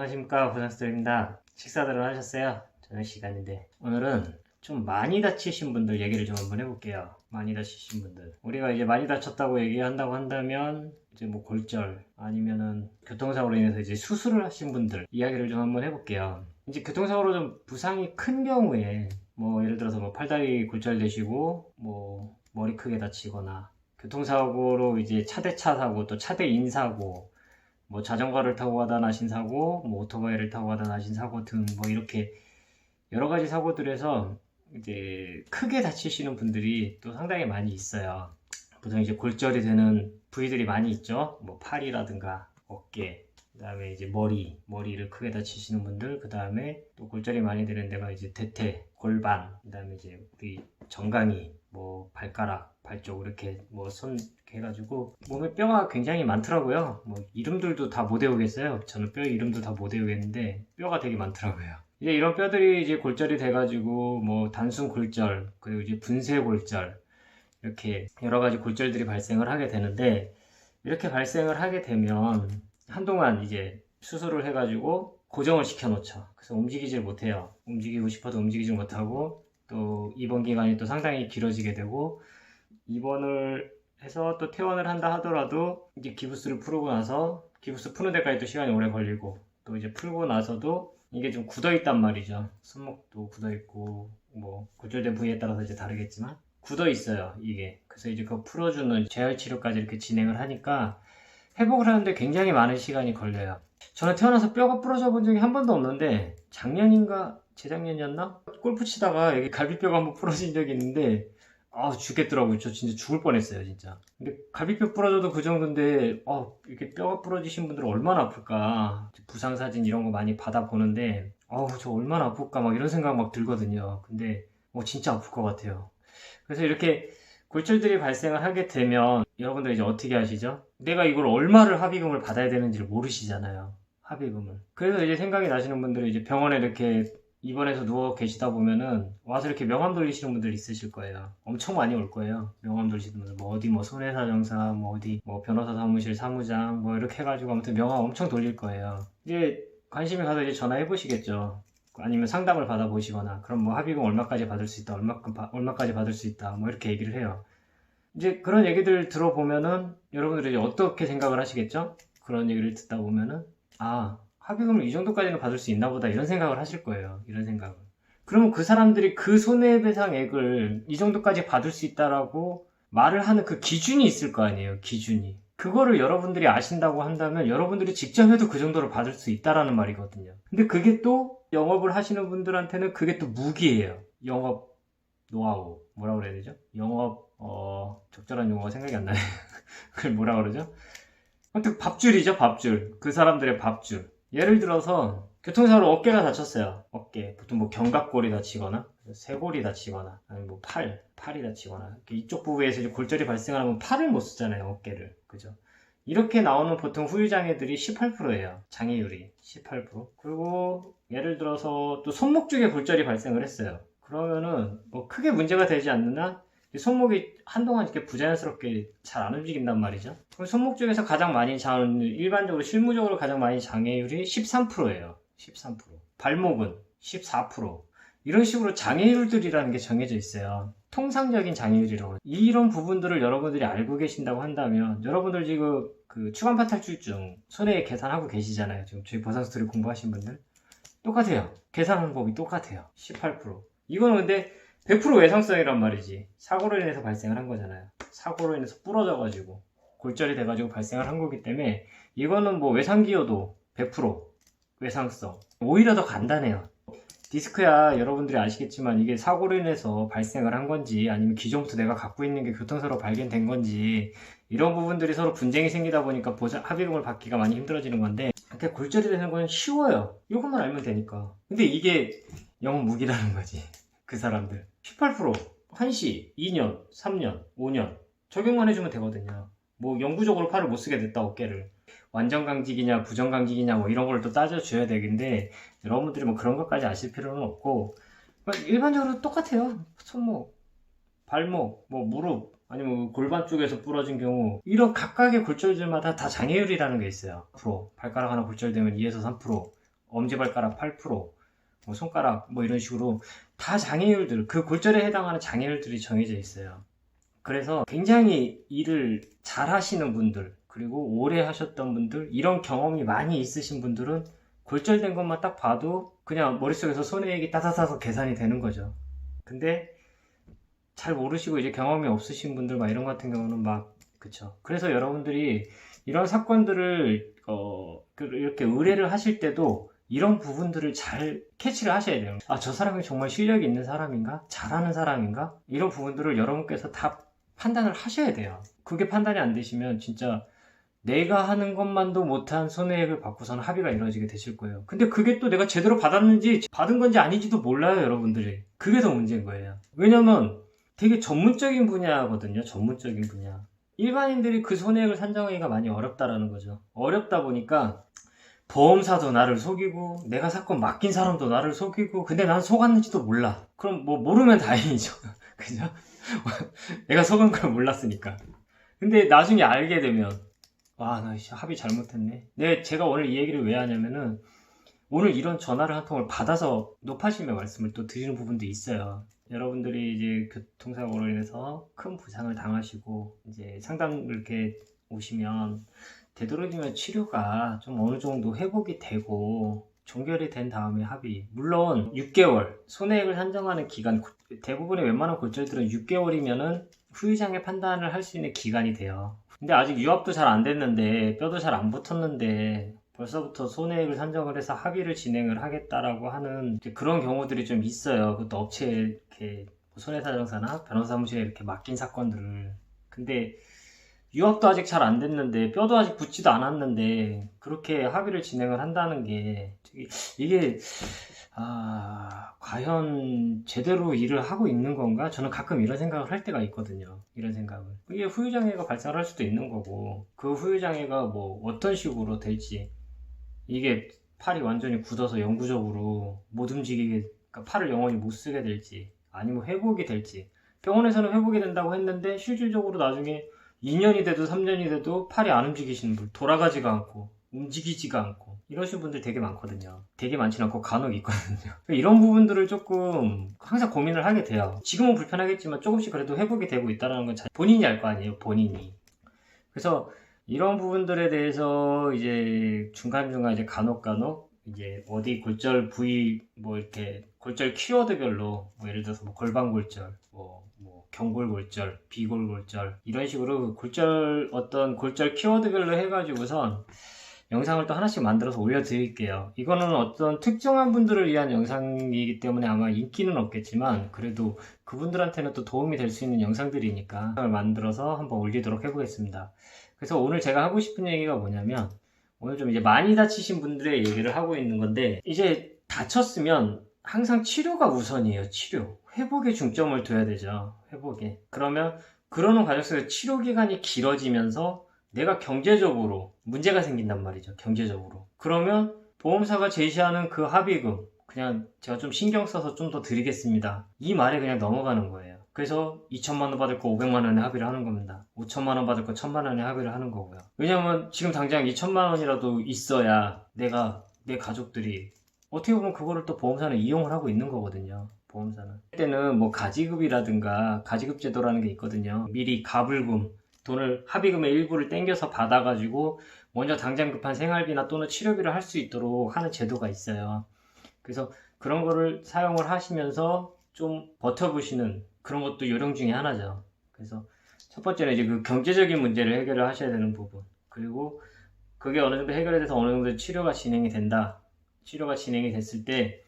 안녕하십니까 고산스토리입니다. 식사들은 하셨어요? 저녁 시간인데. 오늘은 좀 많이 다치신 분들 얘기를 좀 한번 해볼게요. 많이 다치신 분들. 우리가 이제 많이 다쳤다고 얘기한다고 한다면 이제 뭐 골절 아니면은 교통사고로 인해서 이제 수술을 하신 분들 이야기를 좀 한번 해볼게요. 이제 교통사고로 좀 부상이 큰 경우에 뭐 예를 들어서 뭐 팔다리 골절되시고 뭐 머리 크게 다치거나 교통사고로 이제 차대차 사고 또 차대인 사고 뭐 자전거를 타고 가다 나신 사고, 뭐 오토바이를 타고 가다 나신 사고 등 뭐 이렇게 여러 가지 사고들에서 이제 크게 다치시는 분들이 또 상당히 많이 있어요. 보통 이제 골절이 되는 부위들이 많이 있죠. 뭐 팔이라든가 어깨, 그다음에 이제 머리, 머리를 크게 다치시는 분들, 그다음에 또 골절이 많이 되는 데가 이제 대퇴, 골반, 그다음에 이제 우리 정강이, 뭐 발가락, 발쪽 이렇게 뭐손 해가지고 몸에 뼈가 굉장히 많더라고요. 뭐 이름들도 다 못 외우겠어요. 저는 뼈 이름도 다 못 외우겠는데 뼈가 되게 많더라고요. 이제 이런 뼈들이 이제 골절이 돼가지고 뭐 단순 골절 그리고 이제 분쇄 골절 이렇게 여러 가지 골절들이 발생을 하게 되는데 이렇게 발생을 하게 되면 한동안 이제 수술을 해가지고 고정을 시켜놓죠. 그래서 움직이질 못해요. 움직이고 싶어도 움직이지 못하고 또 입원 기간이 또 상당히 길어지게 되고 입원을 해서 또 퇴원을 한다 하더라도 이제 기부스를 풀고 나서 기부스 푸는 데까지 또 시간이 오래 걸리고 또 이제 풀고 나서도 이게 좀 굳어 있단 말이죠. 손목도 굳어 있고 뭐 골절된 부위에 따라서 이제 다르겠지만 굳어 있어요 이게. 그래서 이제 그거 풀어주는 재활 치료까지 이렇게 진행을 하니까 회복을 하는데 굉장히 많은 시간이 걸려요. 저는 태어나서 뼈가 부러져 본 적이 한 번도 없는데 작년인가 재작년이었나 골프 치다가 여기 갈비뼈가 한번 부러진 적이 있는데 아 죽겠더라고요. 저 진짜 죽을 뻔했어요, 진짜. 근데 갈비뼈 부러져도 그 정도인데, 아 이렇게 뼈가 부러지신 분들은 얼마나 아플까. 부상 사진 이런 거 많이 받아보는데, 아우 저 얼마나 아플까 막 이런 생각 막 들거든요. 근데 어 진짜 아플 것 같아요. 그래서 이렇게 골절들이 발생을 하게 되면 여러분들 이제 어떻게 하시죠? 내가 이걸 얼마를 합의금을 받아야 되는지를 모르시잖아요. 합의금을. 그래서 이제 생각이 나시는 분들은 이제 병원에 이렇게 입원해서 누워 계시다 보면은 와서 이렇게 명함 돌리시는 분들 있으실 거예요. 엄청 많이 올 거예요. 명함 돌리시는 분들 뭐 어디 뭐 손해사정사 뭐 어디 뭐 변호사 사무실 사무장 뭐 이렇게 해가지고 아무튼 명함 엄청 돌릴 거예요. 이제 관심이 가서 이제 전화해 보시겠죠. 아니면 상담을 받아 보시거나 그럼 뭐 합의금 얼마까지 받을 수 있다 얼마큼 바- 얼마까지 받을 수 있다 뭐 이렇게 얘기를 해요. 이제 그런 얘기들 들어보면은 여러분들이 이제 어떻게 생각을 하시겠죠? 그런 얘기를 듣다 보면은 아 합의금을 이 정도까지는 받을 수 있나 보다 이런 생각을 하실 거예요. 이런 생각을. 그러면 그 사람들이 그 손해배상액을 이 정도까지 받을 수 있다라고 말을 하는 그 기준이 있을 거 아니에요. 기준이. 그거를 여러분들이 아신다고 한다면 여러분들이 직접 해도 그 정도로 받을 수 있다라는 말이거든요. 근데 그게 또 영업을 하시는 분들한테는 그게 또 무기예요. 영업 노하우. 뭐라 그래야 되죠? 영업 어 적절한 용어가 생각이 안 나네. 그걸 뭐라 그러죠? 아무튼 밥줄이죠, 밥줄. 그 사람들의 밥줄. 예를 들어서 교통사고로 어깨가 다쳤어요. 어깨. 보통 뭐 견갑골이 다치거나 쇄골이 다치거나 아니면 뭐 팔, 팔이 다치거나 이쪽 부위에서 골절이 발생하면 팔을 못 쓰잖아요. 어깨를. 그죠? 이렇게 나오는 보통 후유 장애들이 18%예요. 장애율이 18%. 그리고 예를 들어서 또 손목 쪽에 골절이 발생을 했어요. 그러면은 뭐 크게 문제가 되지 않느냐 이 손목이 한동안 이렇게 부자연스럽게 잘 안 움직인단 말이죠. 손목 쪽에서 가장 많이 장, 일반적으로 실무적으로 가장 많이 장애율이 13%예요. 13%. 발목은 14%. 이런 식으로 장애율들이라는 게 정해져 있어요. 통상적인 장애율이라고. 이런 부분들을 여러분들이 알고 계신다고 한다면, 여러분들 지금 그 추간 파 탈출증 손해 계산하고 계시잖아요. 지금 저희 보상 스토리 공부하신 분들. 똑같아요. 계산하는 법이 똑같아요. 18%. 이거는 근데 100% 외상성이란 말이지. 사고로 인해서 발생을 한 거잖아요. 사고로 인해서 부러져가지고 골절이 돼가지고 발생을 한 거기 때문에 이거는 뭐 외상기여도 100% 외상성. 오히려 더 간단해요. 디스크야 여러분들이 아시겠지만 이게 사고로 인해서 발생을 한 건지 아니면 기존부터 내가 갖고 있는 게 교통사로 발견된 건지 이런 부분들이 서로 분쟁이 생기다 보니까 보상 합의금을 받기가 많이 힘들어지는 건데 이렇게 골절이 되는 건 쉬워요. 이것만 알면 되니까. 근데 이게 영혼 무기라는 거지. 그 사람들. 18% 한시 2년 3년 5년 적용만 해주면 되거든요. 뭐 영구적으로 팔을 못 쓰게 됐다 어깨를. 완전 강직이냐 부정 강직이냐 뭐 이런 걸 또 따져줘야 되는데 여러분들이 뭐 그런 것까지 아실 필요는 없고. 그러니까 일반적으로 똑같아요. 손목 발목 뭐 무릎 아니면 골반 쪽에서 부러진 경우 이런 각각의 골절들마다 다 장애율이라는 게 있어요. 3% 발가락 하나 골절되면 2에서 3% 엄지발가락 8%, 뭐 손가락 뭐 이런 식으로 다 장애율들 그 골절에 해당하는 장애율들이 정해져 있어요. 그래서 굉장히 일을 잘 하시는 분들 그리고 오래 하셨던 분들 이런 경험이 많이 있으신 분들은 골절된 것만 딱 봐도 그냥 머릿속에서 손해액이 따다다서 계산이 되는 거죠. 근데 잘 모르시고 이제 경험이 없으신 분들 막 이런 것 같은 경우는 막 그쵸. 그래서 여러분들이 이런 사건들을 어 그- 이렇게 의뢰를 하실 때도 이런 부분들을 잘 캐치를 하셔야 돼요. 아, 저 사람이 정말 실력이 있는 사람인가? 잘하는 사람인가? 이런 부분들을 여러분께서 다 판단을 하셔야 돼요. 그게 판단이 안 되시면 진짜 내가 하는 것만도 못한 손해액을 받고서는 합의가 이루어지게 되실 거예요. 근데 그게 또 내가 제대로 받았는지 받은 건지 아닌지도 몰라요, 여러분들이. 그게 더 문제인 거예요. 왜냐면 되게 전문적인 분야거든요, 전문적인 분야. 일반인들이 그 손해액을 산정하기가 많이 어렵다라는 거죠. 어렵다 보니까 보험사도 나를 속이고 내가 사건 맡긴 사람도 나를 속이고 근데 난 속았는지도 몰라. 그럼 뭐 모르면 다행이죠. 그죠? 내가 속은 걸 몰랐으니까. 근데 나중에 알게 되면 와, 나 씨, 합의 잘못했네. 네, 제가 오늘 이 얘기를 왜 하냐면은 오늘 이런 전화를 한 통을 받아서 높아심의 말씀을 또 드리는 부분도 있어요. 여러분들이 이제 교통사고로 인해서 큰 부상을 당하시고 이제 상담을 이렇게 오시면 되도록이면 치료가 좀 어느 정도 회복이 되고 종결이 된 다음에 합의. 물론 6개월 손해액을 산정하는 기간 대부분의 웬만한 골절들은 6개월이면은 후유장애 판단을 할 수 있는 기간이 돼요. 근데 아직 유압도 잘 안 됐는데 뼈도 잘 안 붙었는데 벌써부터 손해액을 산정을 해서 합의를 진행을 하겠다라고 하는 그런 경우들이 좀 있어요. 그것도 업체에 이렇게 손해사정사나 변호사무실에 이렇게 맡긴 사건들을. 근데 유압도 아직 잘 안 됐는데 뼈도 아직 붙지도 않았는데 그렇게 합의를 진행을 한다는 게 이게 아 과연 제대로 일을 하고 있는 건가? 저는 가끔 이런 생각을 할 때가 있거든요. 이런 생각을 이게 후유장애가 발생할 수도 있는 거고 그 후유장애가 뭐 어떤 식으로 될지 이게 팔이 완전히 굳어서 영구적으로 못 움직이게 그러니까 팔을 영원히 못 쓰게 될지 아니면 회복이 될지 병원에서는 회복이 된다고 했는데 실질적으로 나중에 2년이 돼도 3년이 돼도 팔이 안 움직이시는 분, 돌아가지가 않고, 움직이지가 않고, 이러신 분들 되게 많거든요. 되게 많지는 않고 간혹 있거든요. 이런 부분들을 조금 항상 고민을 하게 돼요. 지금은 불편하겠지만 조금씩 그래도 회복이 되고 있다는 건 자- 본인이 알 거 아니에요, 본인이. 그래서 이런 부분들에 대해서 이제 중간중간 이제 간혹 간혹 이제 어디 골절 부위 뭐 이렇게 골절 키워드별로 뭐 예를 들어서 뭐 골반 골절, 뭐, 뭐 경골 골절, 비골 골절 이런 식으로 골절 어떤 골절 키워드별로 해가지고선 영상을 또 하나씩 만들어서 올려드릴게요. 이거는 어떤 특정한 분들을 위한 영상이기 때문에 아마 인기는 없겠지만 그래도 그분들한테는 또 도움이 될 수 있는 영상들이니까 영상을 만들어서 한번 올리도록 해보겠습니다. 그래서 오늘 제가 하고 싶은 얘기가 뭐냐면 오늘 좀 이제 많이 다치신 분들의 얘기를 하고 있는 건데 이제 다쳤으면 항상 치료가 우선이에요. 치료. 회복에 중점을 둬야 되죠. 회복에. 그러면 그러는 과정 속에서 치료 기간이 길어지면서 내가 경제적으로 문제가 생긴단 말이죠. 경제적으로. 그러면 보험사가 제시하는 그 합의금 그냥 제가 좀 신경 써서 좀 더 드리겠습니다. 이 말에 그냥 넘어가는 거예요. 그래서 2천만 원 받을 거 500만 원에 합의를 하는 겁니다. 5천만 원 받을 거 1천만 원에 합의를 하는 거고요. 왜냐면 지금 당장 2천만 원이라도 있어야 내가 내 가족들이 어떻게 보면 그거를 또 보험사는 이용을 하고 있는 거거든요. 보험사는. 그때는 뭐 가지급이라든가 가지급 제도라는 게 있거든요. 미리 가불금 돈을 합의금의 일부를 땡겨서 받아가지고 먼저 당장 급한 생활비나 또는 치료비를 할 수 있도록 하는 제도가 있어요. 그래서 그런 거를 사용을 하시면서 좀 버텨보시는 그런 것도 요령 중에 하나죠. 그래서 첫 번째는 이제 그 경제적인 문제를 해결을 하셔야 되는 부분. 그리고 그게 어느 정도 해결이 돼서 어느 정도 치료가 진행이 된다. 치료가 진행이 됐을 때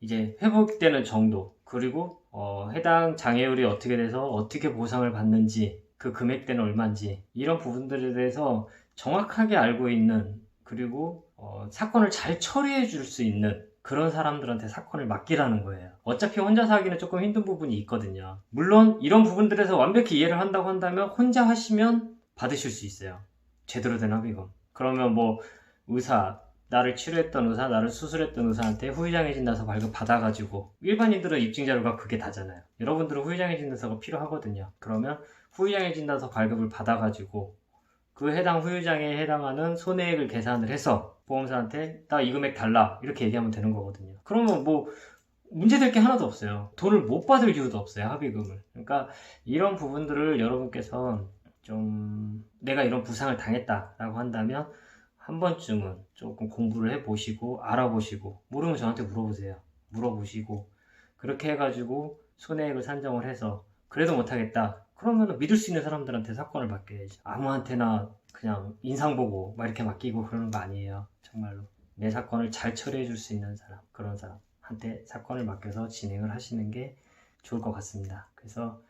이제 회복되는 정도 그리고 어, 해당 장애율이 어떻게 돼서 어떻게 보상을 받는지 그 금액대는 얼마인지 이런 부분들에 대해서 정확하게 알고 있는 그리고 어, 사건을 잘 처리해 줄 수 있는 그런 사람들한테 사건을 맡기라는 거예요. 어차피 혼자서 하기는 조금 힘든 부분이 있거든요. 물론 이런 부분들에서 완벽히 이해를 한다고 한다면 혼자 하시면 받으실 수 있어요. 제대로 된 합의금. 그러면 뭐 의사, 나를 치료했던 의사, 나를 수술했던 의사한테 후유장애진단서 발급 받아가지고 일반인들은 입증 자료가 그게 다잖아요. 여러분들은 후유장애진단서가 필요하거든요. 그러면 후유장애진단서 발급을 받아가지고 그 해당 후유장에 해당하는 손해액을 계산을 해서 보험사한테 나 이 금액 달라 이렇게 얘기하면 되는 거거든요. 그러면 뭐 문제될 게 하나도 없어요. 돈을 못 받을 이유도 없어요. 합의금을. 그러니까 이런 부분들을 여러분께서 좀 내가 이런 부상을 당했다라고 한다면 한 번쯤은 조금 공부를 해보시고 알아보시고 모르면 저한테 물어보세요. 물어보시고 그렇게 해가지고 손해액을 산정을 해서 그래도 못하겠다. 그러면 믿을 수 있는 사람들한테 사건을 맡겨야죠. 아무한테나 그냥 인상 보고 막 이렇게 맡기고 그러는 거 아니에요. 정말로 내 사건을 잘 처리해 줄 수 있는 사람 그런 사람한테 사건을 맡겨서 진행을 하시는 게 좋을 것 같습니다. 그래서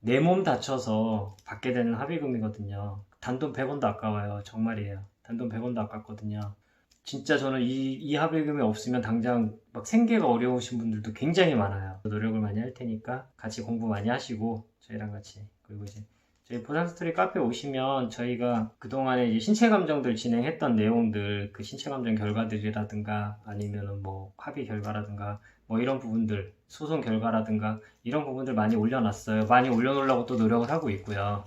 내 몸 다쳐서 받게 되는 합의금이거든요. 단돈 100원도 아까워요. 정말이에요. 단돈 100원도 아깝거든요. 진짜 저는 이, 이 합의금이 없으면 당장 막 생계가 어려우신 분들도 굉장히 많아요. 노력을 많이 할 테니까 같이 공부 많이 하시고 저희랑 같이 그리고 이제 저희 보상 스토리 카페 오시면 저희가 그동안에 이제 신체 감정들 진행했던 내용들 그 신체 감정 결과들이라든가 아니면은 뭐 합의 결과라든가 뭐 이런 부분들 소송 결과라든가 이런 부분들 많이 올려놨어요. 많이 올려놓으려고 또 노력을 하고 있고요.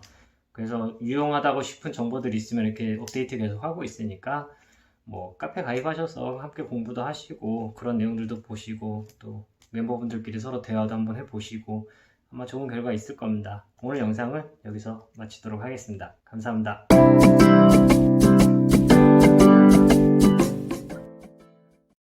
그래서 유용하다고 싶은 정보들이 있으면 이렇게 업데이트 계속 하고 있으니까 뭐 카페 가입하셔서 함께 공부도 하시고 그런 내용들도 보시고 또 멤버분들끼리 서로 대화도 한번 해보시고 아마 좋은 결과 있을 겁니다. 오늘 영상을 여기서 마치도록 하겠습니다. 감사합니다.